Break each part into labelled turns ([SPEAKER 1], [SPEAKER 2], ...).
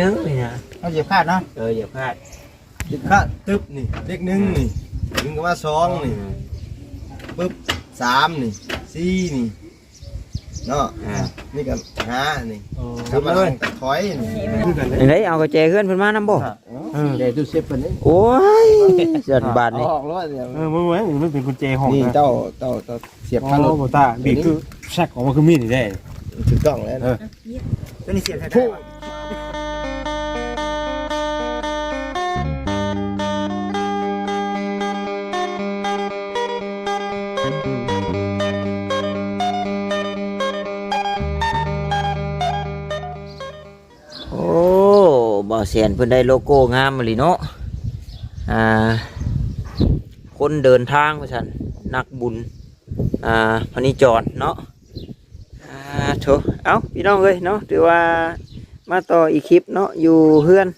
[SPEAKER 1] นึงนี่นะ
[SPEAKER 2] เอาเหยียบคาดเนาะ
[SPEAKER 1] เอออย่าพลาด
[SPEAKER 3] เหยียบขาดตึ๊บนี่เลขหนึ่งนี่ถึงก็ว่าสองนี่ปึ๊บสามนี่สี่นี่เนาะ
[SPEAKER 1] อ่า
[SPEAKER 3] นี่ก็ห้านี่
[SPEAKER 2] โอ้
[SPEAKER 3] กลับมาเลยถอยนี่
[SPEAKER 1] อันไหนเอากระเจเพื่อนเพิ่นมานำบ่
[SPEAKER 3] อืมเดี๋ยวดูเซฟเพิ่นนี่
[SPEAKER 1] โอ้ยเจันบาทนี่
[SPEAKER 3] ออกแล้วเดี๋ยว
[SPEAKER 2] เออมึงมึงมันเป็นกุญแจห้อง
[SPEAKER 3] นี่
[SPEAKER 2] นะ
[SPEAKER 3] เจ้าเจ้าเจ้าเสียบ
[SPEAKER 2] อ๋
[SPEAKER 3] คาร
[SPEAKER 2] อ
[SPEAKER 3] ถ
[SPEAKER 2] โบตาบีคือแซกออกมาคือมีดนี่ได้
[SPEAKER 3] ถูกต้องแล้ว
[SPEAKER 2] เออ
[SPEAKER 4] ตัวนี้เสียบใส่ได้ป
[SPEAKER 1] เสียนเพิ่นได้โลโก้งามมาลีเนาะอ่าคนเดินทางว่าซั่นนักบุญอ่าพนิจรเนาะอ่าโถเอ้าพี่น้องเอ้ยเนาะถือว่ามาต่ออีกคลิปเนาะอยู่เฮือน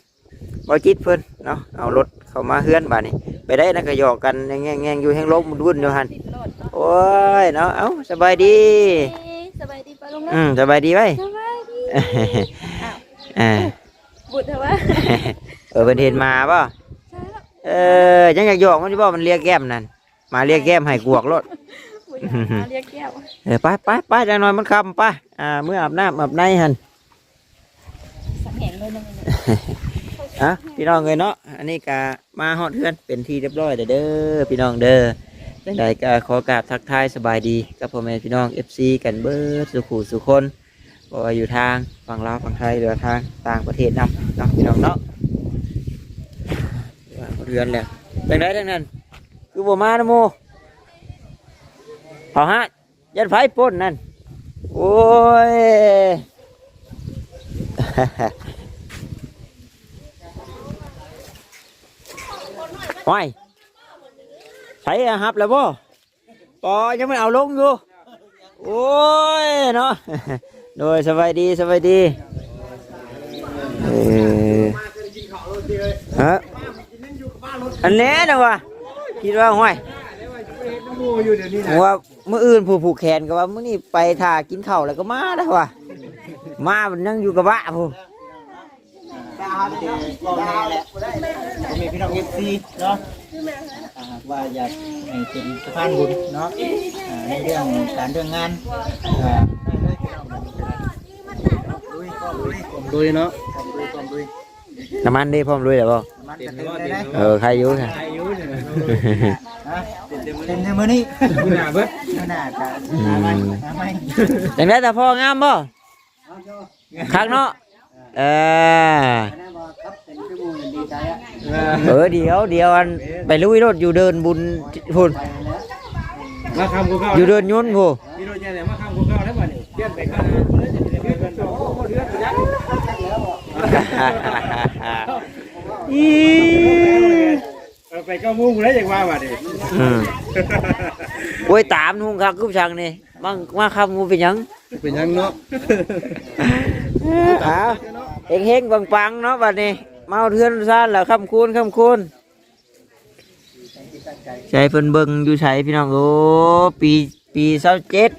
[SPEAKER 1] บ่จิตเพิ่นเนาะเอารถเข้ามาเฮือนบาดนี้ไปได้นะก็หยอกกันแง่งแงๆอยู่แห่งลมรุ่นอยู่หั่น
[SPEAKER 5] ติดรถเนาะ
[SPEAKER 1] โอ้ยเนาะเอ้าสบายดี
[SPEAKER 5] เอ้ยสบายดีปะลุงนะ
[SPEAKER 1] อืมสบายดีไว้
[SPEAKER 5] สบายดี
[SPEAKER 1] อ่า
[SPEAKER 5] บุตร เถอะวะ
[SPEAKER 1] เออเป็นเห็นมาป่ะ
[SPEAKER 5] ใช่แล้ว
[SPEAKER 1] เออยังอยากหยอกมันที่บอกมันเรียกแก้มนั่นมาเรียกแก้มให้กวกรถ
[SPEAKER 5] บุตรมาเรียกแก้ว
[SPEAKER 1] เออไปไปไปจังหน่อยมันคำไปอ่าเมื่ออาบน้ำอาบในหัน
[SPEAKER 5] สังแหงเลยนะมัน
[SPEAKER 1] อะพี่น้องเลยเนาะอันนี้กะมาฮอดเพื่อนเป็นที่เรียบร้อยเด้อเด้อพี่น้องเด้อจังใดก็ขอกราบทักทายสบายดีกับพ่อแม่พี่น้อง FC กันเบิดสุขุสุคน บ่ว่าอยู่ทางฝั่งลาวฝั่งไทยหรือทางต่างประเทศนำเนาะพี่น้องเนาะว่าฮอดเรือนแล้วจังใดทั้งนั้น คือบ่มานะโมเอาฮะยันไฟป่นนั่นโอ้ยว้ายใส่อะครับแล้วบ่ปอยังไม่เอาลงอยู่โอ้ยเนาะ โดยสบายดีสบายดีเออฮะอันนี้นะวะคิดว่าห้วยว่าเมื่ออื่นผู้ผูกแขนก็ว่ามื่อนี้ไปถ่ากินข้าวแล้วก็มาแล้ววะมามันนั่งอยู่กับบ้าผู้
[SPEAKER 4] บอกแม่แหละผมมีพี่น้องเอฟซีเนาะว่าอยากให้เป็นสะพานบุญเนาะในเรื่องการเรื่องงาน อ่าลุยก็ลุยผมลุยเนาะผมลุยผมลุย
[SPEAKER 1] น้ำมันได้พร้อมด้วยหรือเปล่า
[SPEAKER 4] มันจะเต็มได้ไหม
[SPEAKER 1] เออใครอยุ่ค่ะ
[SPEAKER 4] อายุเนี่ยฮะเต็มในมือนี่มือหนาเบิดมือหนาจ้ะหาไหมหาไหม
[SPEAKER 1] แต่แม่แต่พ่องามบ่คักเนาะเออ
[SPEAKER 4] ดีใจอะ
[SPEAKER 1] เออเดี๋ยวเดี๋ยวอันไปลุยรถอยู่เดินบุญพุ่น
[SPEAKER 2] มาคำกูเข้า
[SPEAKER 1] อยู่เดินยุ่นผู้
[SPEAKER 2] พี่โรเจเนี่ยมาคำกูเข้าแล้วบ่นี่เปลี่ยนไปข้างหน้า อีเอ
[SPEAKER 1] อ
[SPEAKER 2] ไปเก้าโมงกูแล้วอยากว่าบ่ดิ
[SPEAKER 1] อืมโอ้ยตามนุ่งคักกุบชังนี่มังมาคำงูเป็นหยัง
[SPEAKER 3] เป็นยังเนาะ
[SPEAKER 1] อ้าวเฮงเฮงปังปังๆเนาะบัดนี้เมาเทือนซ่านแล้วคำคูณคำคูณใช้เพิ่นเบิ่งอยู่ใช้พี่น้องโอ้ปีปีเศร้าเจ็ด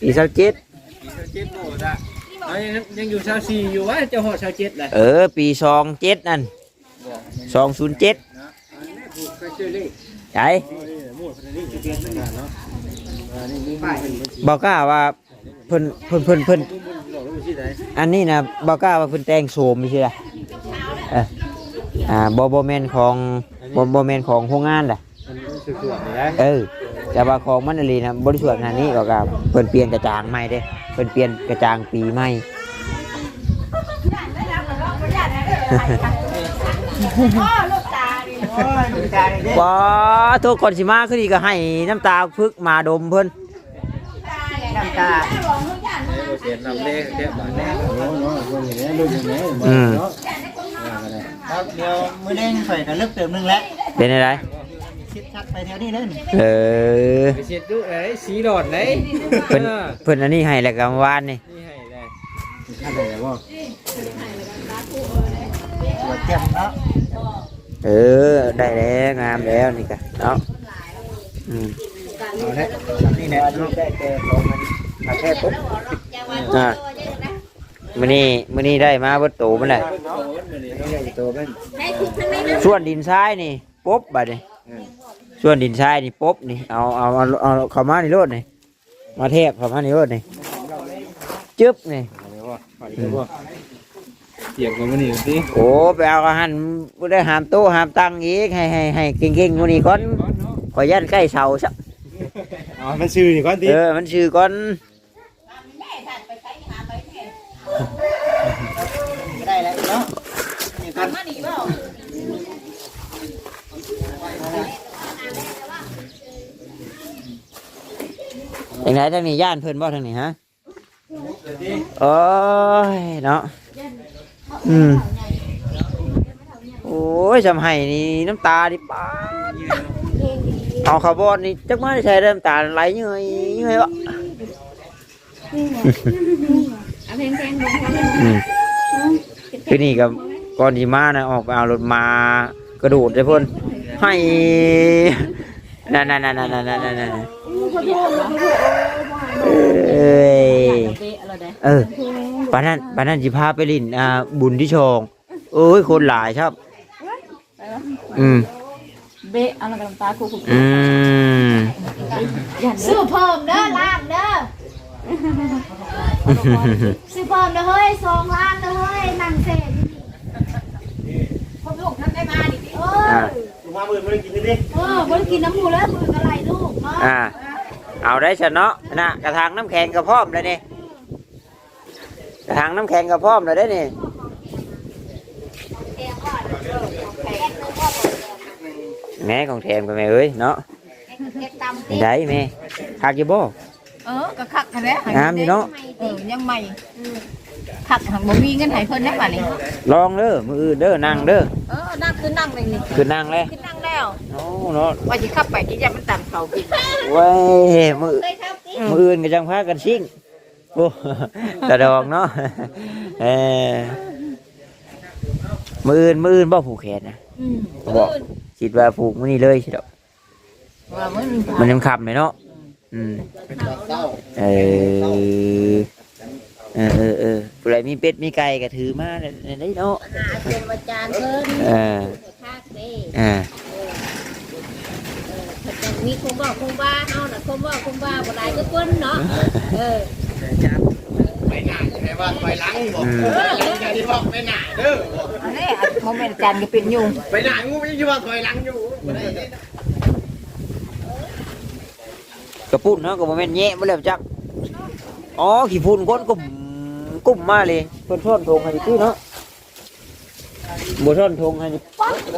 [SPEAKER 1] ปีเศร้าเจ็ด
[SPEAKER 2] เจ็ดโม ดอะยังยังอยู่ชาวซีอยู่วะเจ้าหอชาวเจ็ดแหละ
[SPEAKER 1] เออ ปีสองเจ็ดนั่นสองศูนย์เจ็ดใช่บอกกล้าว่าเพิ่นเพิ่นเพิ่นเพิ่นอันนี้นะบอกกล้าว่าเพิ่นแต่งโสมม่ใช่ไหมเอออ่าบอบอแมนของบอบอแมนของโรงงานแหละเออ แต่ว่าของมันอะไรนะบริสุทธิ์งานนี้บอกกล้าเพิ่นเปลี่ยนกระจางใหม่เด้เพิ่นเปลี่ยนกระจางปีใหม่
[SPEAKER 5] พ่อลูกตาดิ
[SPEAKER 4] โอ้ยดีใจเด้
[SPEAKER 1] ว้าทุกคนสิมาคือดีก็ให้น้ำตาพึกมาดมเพิ่น
[SPEAKER 4] น้ำตา
[SPEAKER 2] เสียนำเลขเจ็ดบาทแน่
[SPEAKER 1] อืม
[SPEAKER 4] แล้วเดี๋ยวมื้อแดงข่อยก็เลิกเติมนึงแล้ว
[SPEAKER 1] เป็นอะไร
[SPEAKER 4] คิด ชัดไปแถวนี้เด้อ
[SPEAKER 1] เออ
[SPEAKER 2] ไปเช็ดดูไอ้สีหลอดไหน
[SPEAKER 1] เพิ่นเพิ่นอันนี้ให้แล้วก็เมื่อวานนี่
[SPEAKER 2] นี่ให้ได้
[SPEAKER 4] อะไรวะตัวเจ็บเนาะ
[SPEAKER 1] เออ ได้แล้วงามแล้วนี่ก็เนาะอืม
[SPEAKER 4] เอาละนี่แหละเนาะได้แต่ของมันมาแค่ปุ๊บ
[SPEAKER 1] อ่ามื้อนี้มื้อนี้ได้มาเบิดโตมันแหละ
[SPEAKER 2] ตัวเป็น
[SPEAKER 1] ส่วนดินทรายนี่ปุ๊บบัดนี้ ส่วนดินทรายนี่ปุ๊บนี่เอาเอาเอาเอาเข้ามานี่โลดนี่มาเทบเข้ามานี่โลดนี่จึ๊บนี่
[SPEAKER 2] เกี่ยวกับมันนี่สิ
[SPEAKER 1] โอ้ไปเอาอาหารบ่ได้หามโต๊ะหามตังอีกให้ให้ให้เก่งๆกว่านี้ก่อนขอยยันใกล้เสาซะ
[SPEAKER 3] อ๋อมันชื่อนี่ก่อนติ
[SPEAKER 1] เออมันชื่อก่อน
[SPEAKER 4] ก็ได้แล้วเนาะ นี่กัน
[SPEAKER 1] จังไดทางนี้ย่านเพิ่นบ่ทางนี้ฮะโอ้ยเนาะอืมโอ้ยจำให้นี่น้ำตาดิป้าดเอาคาร์บอนนี่จักมาได้ใช้น้ำตาไหลเงยเงยวะ
[SPEAKER 5] เอาเพลงเพลงลงเขา
[SPEAKER 1] อืมคือนี่กับก่อนที่มานะออกไปเอารถมากระโดดเลยเพิ่นให้นั่นนั่นนั่นนั่นนั่นนั่นนั่น เอ้ย
[SPEAKER 5] เบะอะไรได้
[SPEAKER 1] เออปานนั้นปานนั้นสิพาไปลินอ่าบุญที่ชองเอ้ยคนหลายครับ อืม
[SPEAKER 5] เบะอะไรกับตาคู่คู่
[SPEAKER 1] อืม
[SPEAKER 6] ซื้อเพิ่มเด้อล้านเด้อซื้อเพิ่มเด้อเฮ้ยสองล้านเด้อเฮ้ยนั่งเสร็จผมลูกทำได้มาดิเออ
[SPEAKER 1] อ่า
[SPEAKER 3] ลูกมามื้อบ่ได้กินดิ
[SPEAKER 6] เออบ่ได้กินน้ำหมูแล้วมือก็ไหลลูกเนาะ
[SPEAKER 1] อ่า เอาได้ชะเนาะนะกระถางน้ำแข็งกระพร้อมเลยนี่กระถางน้ำแข็งกระพร้อมเลยได้นี่แม่ของแถมกับแม่เอ้ยเนาะ
[SPEAKER 6] เก็บตำติ
[SPEAKER 1] ได้แม่คักอยู่บ่
[SPEAKER 7] เออก็คักกันแล้ว
[SPEAKER 1] งามอยู่เนาะ
[SPEAKER 7] เออยังใหม่คักหังบ่มีเงินให้เพิ่นได้ป่ะนี่
[SPEAKER 1] ลองเด้อมืออื่นเด้อนั่งเด้อ
[SPEAKER 7] เออนั่งคือนั่งเลยนี่
[SPEAKER 1] คือนั่งเลย
[SPEAKER 7] คือนั่งแล้ว
[SPEAKER 1] โอ้เนาะ
[SPEAKER 7] ว่าสิขับไปที่จะมันตามเขากิน
[SPEAKER 1] เว้ยมือมืออื่นก็จังพากันชิ่งโอ้ตะดองเนาะเออมืออื่นมืออื่นบ่ผูกแขนนะ
[SPEAKER 7] อืม
[SPEAKER 1] บอกคิดว่าผูกมื้อนี้เลยสิดอก
[SPEAKER 7] ว่ามัน
[SPEAKER 1] มันยังขับเลยเนาะ อืมเออเออเออเออผู้ใดมีเป็ดมีไก่ก็ถือมาได้เนาะ
[SPEAKER 6] หาเป็นอาจารย์เพิ่น
[SPEAKER 1] เออ
[SPEAKER 6] ภาคเด้
[SPEAKER 1] อ่า
[SPEAKER 6] มีคงบอกคงว่าเฮาน่ะคงว่าคงว่าบ่หลายก็คนเนาะเออ
[SPEAKER 3] ไปหน้าใช่ว่าไปหลังบ่
[SPEAKER 1] อืม
[SPEAKER 3] อย่าที่บอกไปหน้าเด้อ
[SPEAKER 7] อันนี้โมเมนต์จันก็เป็นอยู่
[SPEAKER 3] ไปหน้างูไม่ใช่ว่าถอยหลังอยู่บ่ได้เด้
[SPEAKER 1] ก ระปุ่นเนาะก็บ่แม่นแยะบ่แล้วจักอ๋อขี้ฝุ่นก้นกุ่มกุ่มมาเลยเพิ่นท่อนทงให้ดิคือเนาะบ่ท่อนทงให้ดิ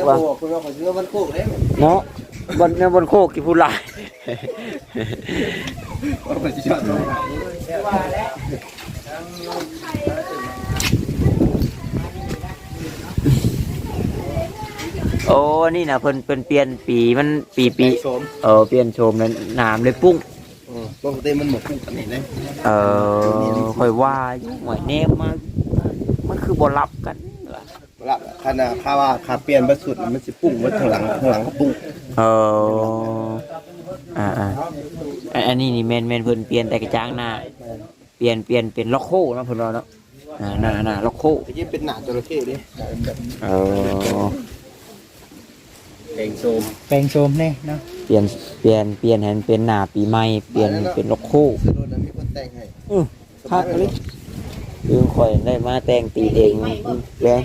[SPEAKER 1] ว่า
[SPEAKER 3] บอกคุณว่าขอเชื่อมันโคกแล้ว
[SPEAKER 1] เนาะบนเนี่ยบนโคกกี่ผู้ลาย
[SPEAKER 3] ว่ามันสิชอบ
[SPEAKER 1] โอ้นี่นะเพิ่นเพิ่นเปลี่ยนปีมันปีปี
[SPEAKER 3] โสม
[SPEAKER 1] เออเปลี่ยนโฉมนั้นน้ำเลยปุ้ง
[SPEAKER 3] ปกติมันหมดคู่กันนี่นะ
[SPEAKER 1] เออค่อยว่าอยู่หวยแนมมามันคือบ่รับกันว่ะ
[SPEAKER 3] ละขนาดค่าว่าค่าเปลี่ยนบัดสุดมันสิปุ้งบัดข้างหลังข้างหลังก็ปุ้ง
[SPEAKER 1] เอออ่าอ่าอันอันนี้นี่แม่นแม่นเพิ่นเปลี่ยนแต่กระจ้างหน้าเปลี่ยนเปลี่ยนเป็นล็อกโคเนาะเพิ่นว่าเนาะอ่าหน้าหน้าล็อกโค
[SPEAKER 3] ไอ้ที่เป็นหน้าจระเข้ดิ
[SPEAKER 1] เออ
[SPEAKER 2] แกงโซม
[SPEAKER 4] แปลงโฉมแน่เนาะ
[SPEAKER 1] เปลี่ยนเปลี่ยนเปลี่ยนให้มันเป็นหน้าปีใหม่เปลี่ยนเป็นล็อกโค
[SPEAKER 3] ซื้อรถนั้นมีคนแต่งให้
[SPEAKER 1] พักเลยคือข่อยได้มาแต่งตีเองเลย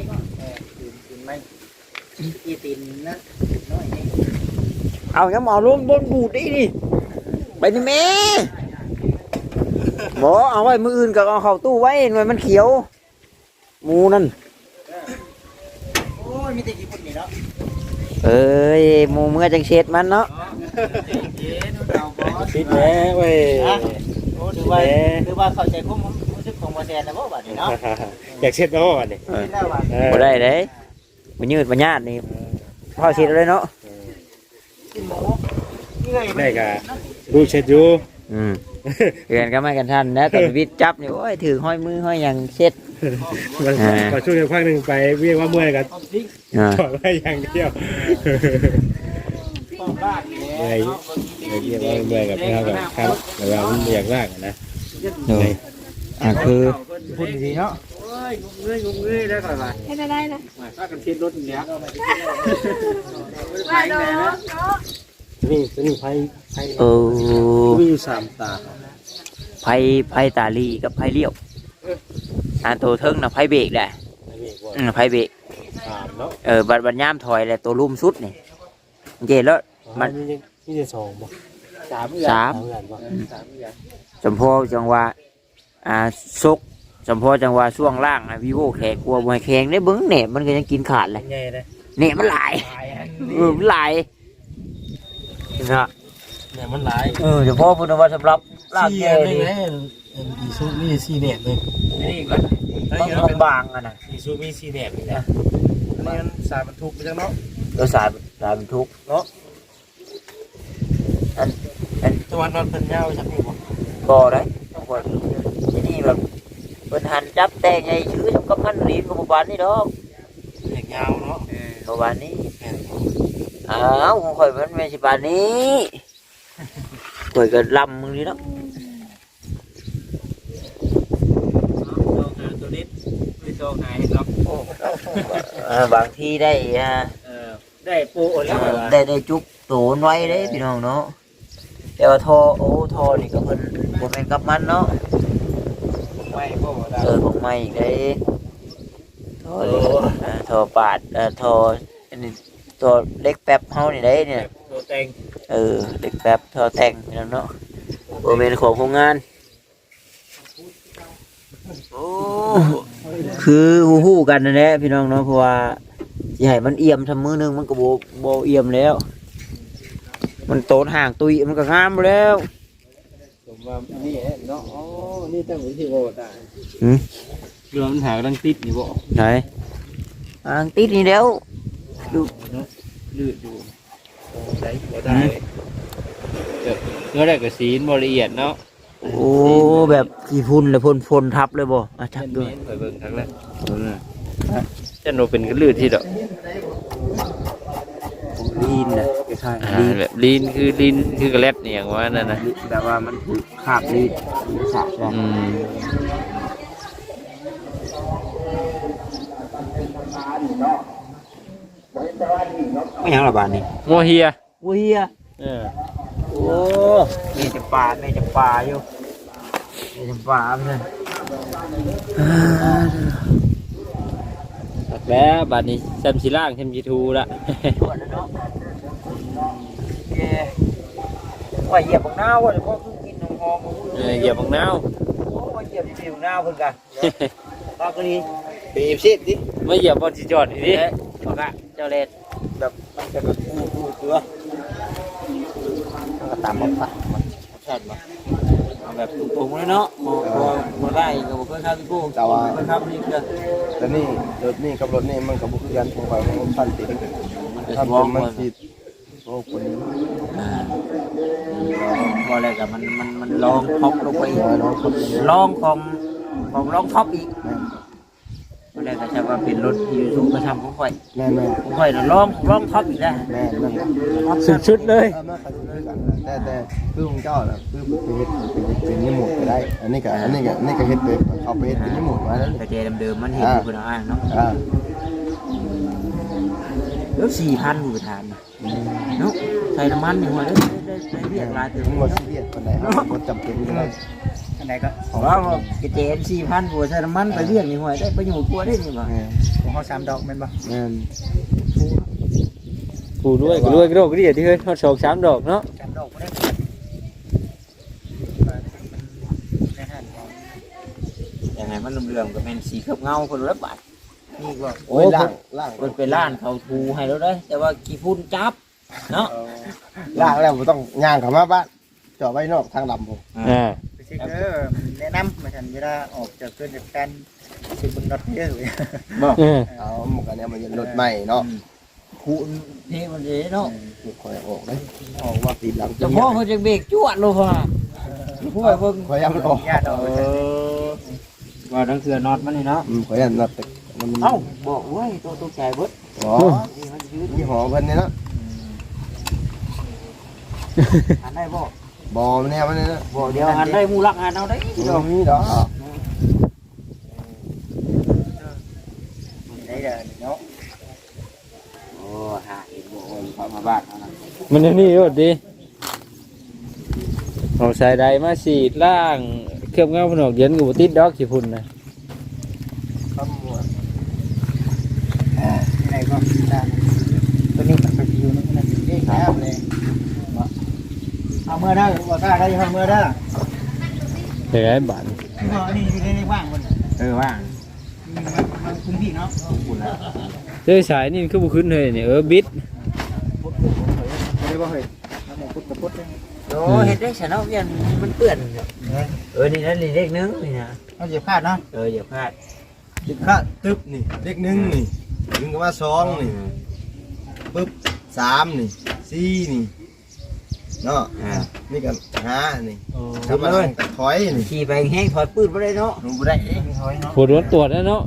[SPEAKER 4] อีตินนะน้อยนี่
[SPEAKER 1] เอายังเอาลงบนบูดได้ดิไปนี่แม่บอเอาไว้มืออื่นก็เอาเข้าตู้ไว้หน่วยมันเขียวหมูนั่น
[SPEAKER 4] โอ้ยมีแต่กี่คนนี่เนาะ
[SPEAKER 1] เอ้ยหมูเมื่อจังเช็ดมันเนาะ
[SPEAKER 4] เอาบ่
[SPEAKER 2] ปิดแม่เว้ย
[SPEAKER 4] ฮะโอ้ถือว่าถือว่าเข้าใจความรู้สึกของบ่แซนแล้วบ่บัดนี้เนาะ
[SPEAKER 2] อยากเช็ดแล้ววันนี้
[SPEAKER 4] คิดแล้วว่า
[SPEAKER 1] บ่ได้เลยมันยืดมันญาตินี่พ่อเช็ดเลยเนาะ
[SPEAKER 4] กินหมูเอื้อยมัน
[SPEAKER 2] ได้กะดูเช็ดอยู่
[SPEAKER 1] อืม เรียนก็ไม่กันท่านนะแต่วิทย์จับนี่โอ้ยถือห้อยมือห้อยอย่างเช็ด
[SPEAKER 2] มัน
[SPEAKER 1] อ่า
[SPEAKER 2] พอช่วงพักหนึ่งไปเรียกว่าเมื่อยกัน
[SPEAKER 1] อ่า
[SPEAKER 2] ถอดไว้อย่างเดียว
[SPEAKER 4] ต้องบ้านนี่แห
[SPEAKER 2] เมื่อย
[SPEAKER 4] ละ
[SPEAKER 2] เรียกว่าเมื่อยกับเท่ากับครับแต่ว่ามันอยากลากอะนะ
[SPEAKER 1] โดยอ่าคือ
[SPEAKER 4] พูดดีเนาะ
[SPEAKER 6] โอ้
[SPEAKER 2] ยงงเงยงงเงยได้ก่อนมา
[SPEAKER 5] ให้ได้ได้นะ
[SPEAKER 2] มาถ้ากันเช็ดรถอย่างเนี้ย
[SPEAKER 6] ว่าโดนเนาะ
[SPEAKER 3] นี่ตัวนี้ไฟไฟ
[SPEAKER 1] เออ
[SPEAKER 3] มีอยู่สามตา
[SPEAKER 1] ไผไผตาลีกับไผเลี้ยวอันตัวเทิงน่ะไผเบรกแหละ
[SPEAKER 3] อันนี้ว่า
[SPEAKER 1] อืมไผเบรก
[SPEAKER 3] สามเนาะ
[SPEAKER 1] เออบัดบัดยามถอยแหละตัวลุ่มสุดนี่เจแล้วมัน
[SPEAKER 3] นี่ยังนี่จะสองบ่
[SPEAKER 2] สาม
[SPEAKER 1] สาม
[SPEAKER 3] สามเหมือนบ่
[SPEAKER 2] สามอย่าง
[SPEAKER 1] จำพอจังหวะอ่าซกจำพอจังหวะช่วงล่างอะวิโวแขกกลัวมวยแข็งได้เบิ้งเนี่ยมันก็ยังกินขาดเลย
[SPEAKER 2] ไงเลย
[SPEAKER 1] เนี่ยมันหลาย
[SPEAKER 2] ตายอัน
[SPEAKER 1] เออมันหลาย นะ
[SPEAKER 3] เนี่ยมันหลาย
[SPEAKER 1] เออเฉพาะพุทธวัตรสำหรับลาก
[SPEAKER 3] สี่
[SPEAKER 1] แก่
[SPEAKER 3] อัน
[SPEAKER 1] นี่
[SPEAKER 3] นี่นะอีซูมีสี่แหนบเลย
[SPEAKER 2] นี่ก่อน
[SPEAKER 1] ต้องบางๆอะนะ
[SPEAKER 3] อีซูมีสี่แหนบนี่แหละอันนี้มันสายบรรทุกไปจังเนาะ
[SPEAKER 1] เออสายสายบรรทุก
[SPEAKER 3] ตะวันนอนเป็นยาวจากนี่บ่
[SPEAKER 1] ก็ได้บางคนที่นี่แบบเป็นหันจับแต่ไงชื้อทำกับพันรีนกับปานนี่ดอก
[SPEAKER 3] เด็กยาวเนาะ
[SPEAKER 1] กับปานนี้ อ้าวของข่อยมันไม่ใช่ปานนี้ข่อยก็ลำมึงนี่เนาะ
[SPEAKER 2] ตัวนี้ไม่โตหายครับ
[SPEAKER 1] เออบางทีได้อ่า
[SPEAKER 2] เออได้ปูแล้ว
[SPEAKER 1] ได้ได้จุกโตนไว้ได้พี่น้องเนาะแต่ว่าทอโอ้ทอนี่ก็เพิ่นบ่แม่นกับมันเนาะ
[SPEAKER 2] ไม่ปูได้
[SPEAKER 1] เออของใหม่อีกได้ทอนี่อ่าทอปาดเอ่อทออันนี้ ตัวเล็กแป๊บเฮานี่ได้เนี่ย
[SPEAKER 2] ตัวเต็ง
[SPEAKER 1] เออเล็กแป๊บทอแต่งพี่น้องเนาะบ่แม่นของโรงงาน โอ้คือฮู้ๆกันนั่นแหละพี่น้องเนาะเพราะว่าสิให้มันเอี่ยมทำมือหนึงมันก็บ่บ่เอี่ยมแล้ว มันโตนห่างตุยมันก็งามแล้ว
[SPEAKER 2] ผมว่านี่เนาะอ๋อนี่ตั้งวิธีโบได้
[SPEAKER 1] หืม
[SPEAKER 2] เรือมันหาดังติดนี่บ่
[SPEAKER 1] ไหนอ่างติดนี่แล้ว
[SPEAKER 2] ลืดอยู่ได้บ่ได้เนื้อได้กับสีบละเอียดเนาะ
[SPEAKER 1] โอ้แบบกี่พุ่นเลยพ่นพ่นทับเลยบ่อะทับด้วย
[SPEAKER 2] ไปเบิ่งครั้งแรกจะโนเป็นกระลืดที่ดอก
[SPEAKER 1] ลีนนะใช่
[SPEAKER 2] อ่า
[SPEAKER 1] ลีน
[SPEAKER 2] แบบลีนคือลีนคือกระเล็ดเนี่ยอย่างว่านั่นนะ
[SPEAKER 1] แบบว่ามันคือขาบลีนสาบใช่
[SPEAKER 2] อืม
[SPEAKER 1] ไม่ยังละบาทนี่
[SPEAKER 2] โมเฮีย
[SPEAKER 1] โอ้เฮีย
[SPEAKER 2] เออ
[SPEAKER 1] โอ้มีจะปลาไม่จะปลาอยู่มีจะปลาเพื่อน
[SPEAKER 2] ตัดแล้วบัดนี้แซมสีล่างแซมสีทูละ
[SPEAKER 1] ชวนนะเนาะเย้ว่าเหยียบของหน้าว่าเดี๋ยวพ่อเพิ่งกินนมหอมมาพูด
[SPEAKER 2] เออเหยียบของน้าว
[SPEAKER 1] โอ้ว่าเหยียบที่ผิวหน้าเพิ่นกันปากกรี
[SPEAKER 3] ปีบชิดดิ
[SPEAKER 2] ไม่เหยียบบอลจีจอดนี่ดิ
[SPEAKER 1] เอ๊ะบอกอะเจ้าเล็ด แบบมันจะแบบพูพูตัวมันก็ตามมาฝักมันชัดมาเอาแบบตรงๆเลยเนาะพอพอพอได้ก็บอกเพื่อนข้าวพี่โป้เพื่อนข้าวนี่เพื่อน
[SPEAKER 3] แต่นี่รถนี่กับรถนี่มันก็บ่คือกันของข่อยมันพันติดกัน
[SPEAKER 1] มันจะ
[SPEAKER 3] ทำ
[SPEAKER 1] มอง
[SPEAKER 3] มัน
[SPEAKER 1] มัน
[SPEAKER 3] สิโอ้คนนี้
[SPEAKER 1] อ่าพออะไรกับมันมันมันลองท็อปลงไปอีก
[SPEAKER 3] น้องคนนี้
[SPEAKER 1] ลองของของลองท็อปอีก
[SPEAKER 3] แม่น
[SPEAKER 1] พออะไรก็จะว่าเป็นรถยูทูบมาทำของข่อย
[SPEAKER 3] แม่นแม่น
[SPEAKER 1] ของข่อยน่ะลองลองท็อปอีกแล้ว
[SPEAKER 3] แม่นนั่นแหละ
[SPEAKER 2] สุดๆเลย
[SPEAKER 3] เออมาขัดเลยกันแต่แต่คือของเจ้าน่ะคือไปเฮ็ดเป็นเป็นยี่หมุดไปได้ อันนี้ก็อันนี้ก็อันนี้ก็เฮ็ดเป็นเอาไปเฮ็ดเป็นยี่หมุดมาแล้ว
[SPEAKER 1] กระเจเดิมๆมันเห็นอยู่คนละอ่างเนาะ
[SPEAKER 3] อ่า
[SPEAKER 1] แล้วสี่พันอยู่ทานน่ะเนาะใส่น้ำมันนี่หัวได้ได้ได้เรียกหลายถึง
[SPEAKER 3] ทั้งหมดซีเรียสปานใดครับบ่จำเป็นก็ได้
[SPEAKER 4] อันไหนก็
[SPEAKER 1] เพราะว่ากระเจนสี่พันหัวใส่น้ำมันไปเรียกนี่หัวได้ประโยชน์กว่าได้นี่บ่
[SPEAKER 3] แม่น
[SPEAKER 4] ของเขาสามดอกแม่นบ่
[SPEAKER 3] แม่น
[SPEAKER 2] ผูด้วยกระด้วยกระโดดกระเดียดที่เฮ้ยทอดสองสามดอกเนาะ
[SPEAKER 4] สามดอกบ่ได้ในห้างของ
[SPEAKER 1] ยังไงมันเรื่องๆก็เป็นสีเงาคนละบาทนี่ก็
[SPEAKER 3] โอ้ยล่างล่าง
[SPEAKER 1] มันเป็นล้านเขาทูให้แล้วได้อแต่ว่ากี่พุ่นจับเนาะ
[SPEAKER 3] ล่างแล้วบ่ต้องย่างเข้ามาบ้านจอดไว้นอกทางลำผม
[SPEAKER 2] อ่า
[SPEAKER 4] ไปซื้อเด้อแนะนำมาทันเวลาออกจากเกินจากการซื้อบนรถเยอะเลย
[SPEAKER 2] เออ
[SPEAKER 3] เอาหมกอันเนี้ยมันจะรถใหม่เนาะ
[SPEAKER 1] คูณเทมันเลยเนาะ
[SPEAKER 3] มีคอยออกเลยออกว่าตีหลัง
[SPEAKER 1] เจะพ่อเขาจะเบรกจวดเลยพ่อพ่อเพิ่ง
[SPEAKER 3] คอยยันออก
[SPEAKER 4] ญาติออกไป
[SPEAKER 1] ว่าดังเสือน็อตมันนี่เนาะ
[SPEAKER 3] อืมคอยยันนัดตึกมัน
[SPEAKER 1] เอ้าบอกเว้ยตัวตัวแก่เบิด
[SPEAKER 3] อ๋อ
[SPEAKER 1] นี่มันยืด
[SPEAKER 3] ยี่ห้อเพิ่นนี่เนาะ
[SPEAKER 1] หันได้บ่
[SPEAKER 3] บอมันแน่มันนี่เนาะ
[SPEAKER 1] บอกเดี๋ยวหันได้มูรักหันเอาได้
[SPEAKER 3] เดี๋ยวมีดอก
[SPEAKER 4] ได้เด้อเนาะ
[SPEAKER 2] โอ้ฮะเห็นบ่โอ้ยเขามาบ้านเขานะ
[SPEAKER 8] มันอย่างนี่รถดิเอาสายใดมาสีดล่างเคลือบเงาผนวกเย็นกับติดดอกขี้พุ่นนะ
[SPEAKER 4] ขมวดอ่าที่ไหนก็ได้ตัวนี้มันไปอยู่ในนั้นเด้งแล้วเลย เอาเมื่อได้บ่กล้าได้เอาเมื่อได้
[SPEAKER 8] เฮ้ยบาน
[SPEAKER 4] ก็นี่อยู่ในว่างบน
[SPEAKER 2] เออว่าง
[SPEAKER 4] มันมันพื้นที่เนาะ
[SPEAKER 8] เจ้าสายนี่มันคือบุขึ้นเลยเนี่ยเออบิด
[SPEAKER 4] พุทธผมเฮ้ยไม่ได้บ่เฮ้ยเอาแต่พุทธกับพุทธเลย
[SPEAKER 1] โอ้เฮ็ดได้ฉันเอาเวียนมันเปื้อนเออนี่นั่นเลขหนึงนี่นะ
[SPEAKER 4] เอาเหยียบพลาดเนาะ
[SPEAKER 1] เอออย่าพลาด
[SPEAKER 3] ติดค่าตึ๊บนี่เลขหนึ่งนี่ถึงก็ว่าสองนี่ปึ๊บสามนี่สี่นี่ เนาะ
[SPEAKER 1] อ่า
[SPEAKER 3] นี่กันห้านี่
[SPEAKER 4] โอ้
[SPEAKER 3] ทำมาเลยถอยนี่
[SPEAKER 1] ขี่ไปแห้งถอยปืดบ่ได้เนาะ
[SPEAKER 3] ลงบ่ได้เอง
[SPEAKER 4] ถอยเนาะ
[SPEAKER 8] ปวดรถตรวจแล้วเนาะ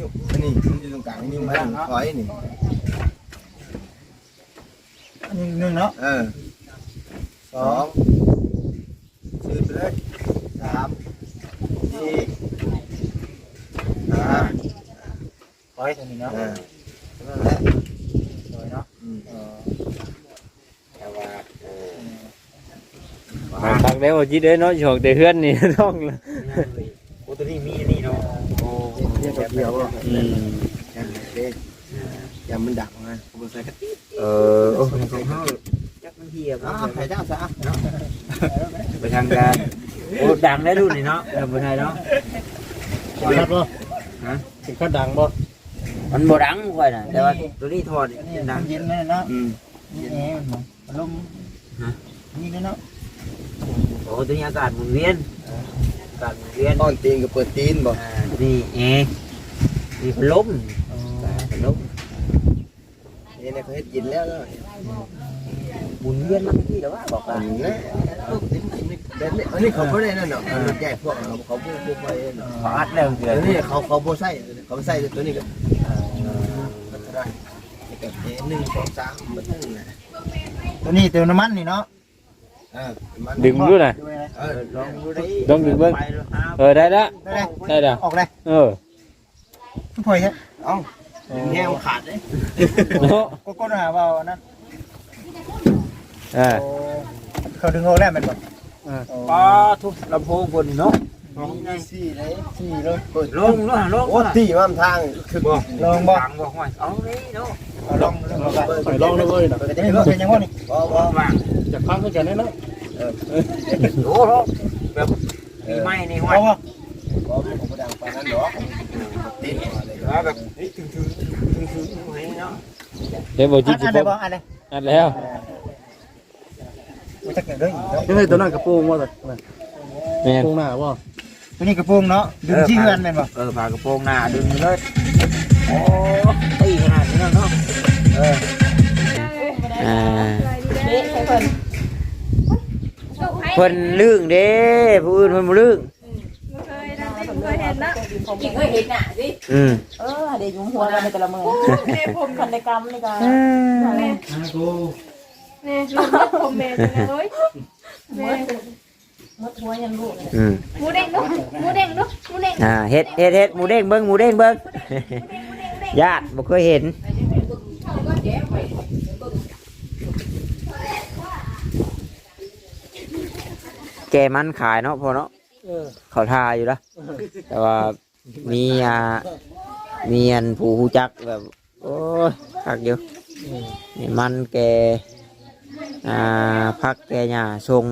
[SPEAKER 3] ยุบอันนี้มันอยู่ตรงกลางนี่มันถอยนี่
[SPEAKER 4] อันนี้หนึ่งเนาะ
[SPEAKER 3] เออสองสี่ไปเลยสามสี่ห้า
[SPEAKER 4] ถอยตัวนี้เนาะ
[SPEAKER 3] เออนั่นแหละ
[SPEAKER 4] ถอยเนาะ
[SPEAKER 3] อืม
[SPEAKER 4] เออ
[SPEAKER 1] แต่ว่าเออ
[SPEAKER 8] มาพักแล้วจีเด้เนาะฉอกแต่เฮือนนี่ต้องเลย
[SPEAKER 1] นั่นเลยโอ้ตัวนี้มีอันนี่เนาะโอ้
[SPEAKER 3] เรียกเดียวอะ
[SPEAKER 8] อืม
[SPEAKER 3] นั่นแหละเด้อย่ามันดักนะผมใส่กระติก
[SPEAKER 1] เออโอ้ยของเฮาจักมันเทียบ
[SPEAKER 3] อ่าไข่เจ้าซะ
[SPEAKER 1] ไปทางการโอ้ดังได้รุ่นนี่เนาะเออบ่ได้เนาะ
[SPEAKER 8] ครับบ่
[SPEAKER 1] ฮะ
[SPEAKER 8] ถึงเขาดังบ่
[SPEAKER 1] มันบ่ดังค่อยน่ะแต่ว่าตัวนี้ถอด
[SPEAKER 4] อันนี้
[SPEAKER 1] นี่ดัง
[SPEAKER 4] เย็นเลยเนาะ
[SPEAKER 3] อืม
[SPEAKER 4] นี่แอร์มันอารมณ์
[SPEAKER 1] ฮะ
[SPEAKER 4] นี่เนาะ
[SPEAKER 1] โอ้ตัวนี้อากาศหมุนเวียนอากาศหมุนเวียน
[SPEAKER 3] ตอนตีนก็เปิดตีนบ่
[SPEAKER 1] อ่านี่แอร์นี่พัดลมพัดลม
[SPEAKER 3] นี่เนี่ยเขาเฮ็ดกินแล้วเนาะ
[SPEAKER 1] หมุนเวียนมาที่แล้วว่าบอก
[SPEAKER 3] อั
[SPEAKER 1] ว่าน
[SPEAKER 3] นี้นะแบบนี้อันนี้เขาบ่ได้นั่นเนาะแยกพวกเขาเขาบ่บ่ไปเนาะ
[SPEAKER 1] เขาอัดแล้วเกิ
[SPEAKER 3] เดี๋
[SPEAKER 1] น
[SPEAKER 3] ยวนี้เขาเขาบ่ใส่เขาใส่ตัวนี้ก็มันก็ได้ก็หนึ่งสองสามมันนั่นแหละ
[SPEAKER 4] ตัวนี้เติมน้ำมันนี่เนาะ
[SPEAKER 3] เออมัน
[SPEAKER 8] ดึงดูหน่อย
[SPEAKER 4] ดูไง
[SPEAKER 3] เออลองดูได้
[SPEAKER 8] ต้องดึงเบิ่ง
[SPEAKER 1] ไปแล้วครับ
[SPEAKER 8] เออได้แล้ว
[SPEAKER 4] ได้เลย
[SPEAKER 8] ได้แล้ว
[SPEAKER 4] ออกเลย
[SPEAKER 8] เออ
[SPEAKER 4] ทุกคนใช่
[SPEAKER 3] เอ้าแง่ขาดเลย
[SPEAKER 8] เนาะ
[SPEAKER 4] ก็ก้นหาว่านั่น
[SPEAKER 8] อ่า
[SPEAKER 4] เขาดึงออกแล้วมันบ่
[SPEAKER 1] ป้าทุบลำโพงคนเนาะ
[SPEAKER 3] สี่เลย
[SPEAKER 4] สี่เลย
[SPEAKER 3] เปิด
[SPEAKER 1] ลงเนาะลง
[SPEAKER 3] โอ้ตีมันทางคือบ่
[SPEAKER 4] ลองบ่
[SPEAKER 1] ฟังบ่ห้อยเอานี่เนาะ
[SPEAKER 4] ลองลอง
[SPEAKER 3] ไปลองเลยนะ
[SPEAKER 4] จะเป็นเป็นยังไงนี่
[SPEAKER 3] บ่บ่
[SPEAKER 1] วาง
[SPEAKER 8] จะพักด้วยกันได้เนาะ
[SPEAKER 1] โอ้โหแบบมีไม้ในห้อย
[SPEAKER 4] เอาบ่
[SPEAKER 3] บ่มันบ่ดังปานนั้นดอกตีนอะไรก็
[SPEAKER 1] ว่าแบบถึงถึงถึงถึงไว้เนาะ
[SPEAKER 8] เดี๋ยวบ่จิ
[SPEAKER 4] อั
[SPEAKER 8] ต
[SPEAKER 4] น
[SPEAKER 8] สิ
[SPEAKER 4] อะไร
[SPEAKER 8] บ่
[SPEAKER 4] บ่อันอะไร
[SPEAKER 8] อัดแล้ว
[SPEAKER 4] มันจะเกิดด้วยเนาะ
[SPEAKER 8] ยังไงตัวนั้นกระโปรงบ่ตัวแม่น
[SPEAKER 3] หน้าบ่
[SPEAKER 4] ตัวนี้กระโปรงเนาะดึงที่เฮือนแม่นบ่
[SPEAKER 1] เออฝากระโปรงหน้าดึงเลยโอ้ตีขนาดนี้เนาะเอออ่า
[SPEAKER 5] เบ๊ใส่เพิ่น
[SPEAKER 1] เพิ่นลึงเด้ผู้อื่นเพิ่นบ่ลึง
[SPEAKER 5] เคยนะเคยเห็นนะ
[SPEAKER 7] อีกเคยเห็นน่ะสิ
[SPEAKER 1] อืม
[SPEAKER 7] เออเดี๋ยวยุงหัวกันในแต่ละมือ
[SPEAKER 5] แม่ผม
[SPEAKER 7] คันในกรรมในการ
[SPEAKER 5] แม่แม่ลงรถผมแม่จังเลยเฮ้ยแม่
[SPEAKER 7] มดหัวยันลูก
[SPEAKER 1] อืม
[SPEAKER 6] หมูเด้งลูกหมูเด้งลูกหมูเด้ง
[SPEAKER 1] อ่าเฮ็ดเฮ็ดเฮ็ดหมูเด้งเบิ่งหมูเด้งเบิ่งญาติบ่เคยเห็น แกมันขายเนาะพอเนาะเขาทาอยู่แล้วแต่ว่ามีอ่ามีอันผู้ฮู้จักแบบโอ้ยคักอยู่นี่มันแกอ่าพักแกหญ้าทรง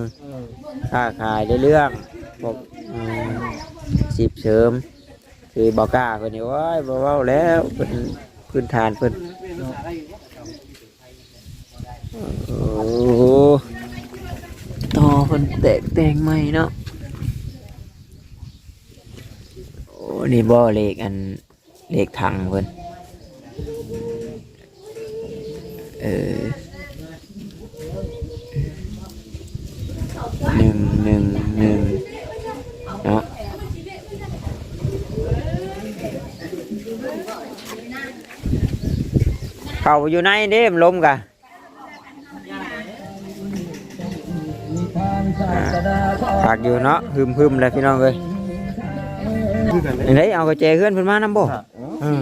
[SPEAKER 1] ค้าขายได้เรื่องบอกอืมสิบเสริม คือบอกกล้าเพิ่นนี่ว่าบ่เว้าแล้วเพิ่นพื้นฐานเพิ่นโอ้โห ต่อเพิ่นแตกแต่งใหม่เนาะโอ้นี่บ่เลขอันเลขถังเพิ่นเออหนึ่งหนึ่งหนึ่งเนาะเข้าอยู่ในเด้มนลมกะากอยู่เนาะหึมหึมๆเลยพี่น้องเอ้ยเฮ้ยเอากระเจเพื่อนเพิ่นมานำบ่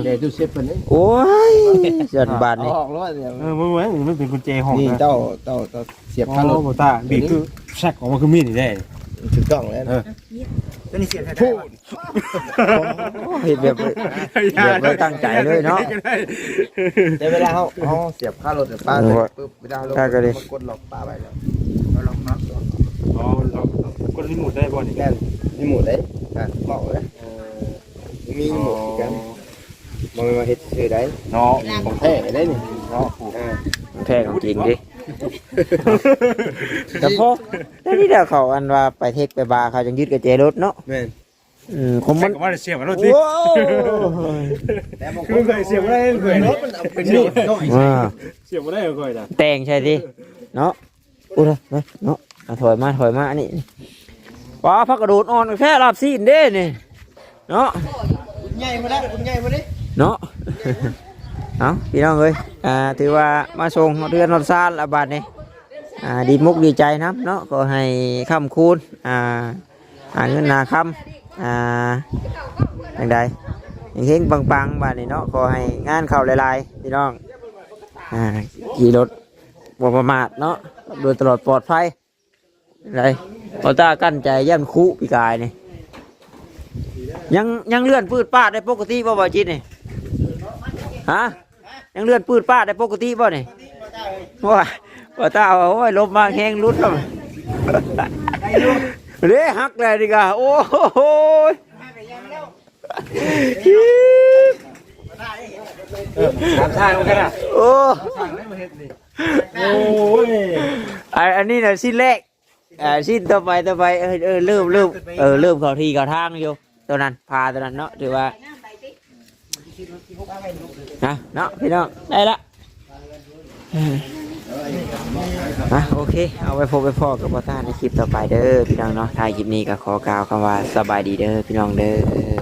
[SPEAKER 3] เดตู้เซฟเพิ่นนี่
[SPEAKER 1] โอ้ยเจันบาทนี่
[SPEAKER 3] ออกแล้วเนี่ย
[SPEAKER 8] เออมันเหมือนมันเป็นกุญแจห้อง
[SPEAKER 3] นี่
[SPEAKER 8] นะ
[SPEAKER 3] เจ้าเจ้าเจ้าเสียบ
[SPEAKER 8] อ๋
[SPEAKER 3] คาร
[SPEAKER 8] อ
[SPEAKER 3] ถ
[SPEAKER 8] บ่ตาบีบคือชักออกมาคือมีดนี่ได้
[SPEAKER 3] ถูกต้องแล้วนะ
[SPEAKER 4] ตัวนี้เสียบใส่ได้บ่
[SPEAKER 1] เห็นแบบแบบไม่ตั้งใจเลยเนาะ
[SPEAKER 3] แต่เวลาเขาเขาเสียบคารถเนี่ยป้า
[SPEAKER 1] โอ้
[SPEAKER 3] ใส่
[SPEAKER 1] ย
[SPEAKER 3] ปุ๊บเวลาเรา
[SPEAKER 1] ได้ก็ดี
[SPEAKER 3] มากดล็อกป้าไว้แล้ว
[SPEAKER 4] เราลองเนาะ
[SPEAKER 8] อ๋อเรา กดรีโมทได้บ่นี่
[SPEAKER 3] แน่นมีหมูได้อะเหมาะเลยมีหมูอีกกันมองมาเฮ็ดชื่อได้
[SPEAKER 8] เนาะ
[SPEAKER 3] ของแท้ได้นี่เนาะอ่า
[SPEAKER 1] แท้ของจริงดิแต่พอแล้วนี่เดี๋ยวเขาอันว่าไปเทคไปบาร์เขาจังยึดกับเจรถเนาะ
[SPEAKER 3] แม่น
[SPEAKER 1] อืมผม
[SPEAKER 8] มั
[SPEAKER 1] มันน
[SPEAKER 8] ก็ว่าเสียบรถติ
[SPEAKER 1] โอ้ย
[SPEAKER 3] แต่บางค
[SPEAKER 8] คือนเคยเสียบบ่ได้เคย
[SPEAKER 3] รถมันเอาเป็นมีดน้อย
[SPEAKER 1] อ่า
[SPEAKER 8] เสียบบ่ได้เคยจ้ะ
[SPEAKER 1] แต่งใช่ดิเนาะอุ้ยเนาะเนาะเอาถอยมาถอยมาอันนี้ ว้าพักกระโดดอ่อนแค่รับซีนเด้นี่เนาะ
[SPEAKER 3] ใหญ่มาแล้วคุณใหญ่มาดิ
[SPEAKER 1] เนาะเอาพี่น้องเอ้ยอ่าถือว่ามาส่งเรือนรถซาลอาบาดนี่อ่าดีมุกดีใจนะเนาะก็ให้คำคูณอ่าหาเงินนาคำอ่าอย่างใดเฮงๆปังๆบาดนี่เนาะขอให้งานเข้าหลายๆพี่น้องอ่าขี่รถบ่ประมาทเนาะโดยตลอดปลอดภัย ไรพอตากั้นใจย่ำคุปีกายนี่ยังยังเลื่อนปืดป้าได้ปกติบ่บ่จิตนี่ฮะยังเลื่อนปืดป้าได้ปกติบ่นี่ว่าว่าตาโอ้ยลมมาแห้งรุดแล้วเด้หักเลยดิกะโอ้โหย
[SPEAKER 8] ตามทางมันกันอะ
[SPEAKER 1] โอ้
[SPEAKER 8] โอ้ย
[SPEAKER 1] อันอันนี้น่ะสิ้นแรก อ่าสิ้นต่อไปต่อไปเออเออเริ่มเริ่มเออเริ่มเข้าที่เข้าทางอยู่ตัวนั้นพาตัวนั้นเนาะถือว่านะเนาะพี่น้องได้ละอะโอเค เอาไว้พบไปพ่อกับพ่อต้าในคลิปต่อไปเด้อพี่น้องเนาะท้ายคลิปนี้ก็ขอกล่าวคำว่าสบายดีเด้อพี่น้องเด้อ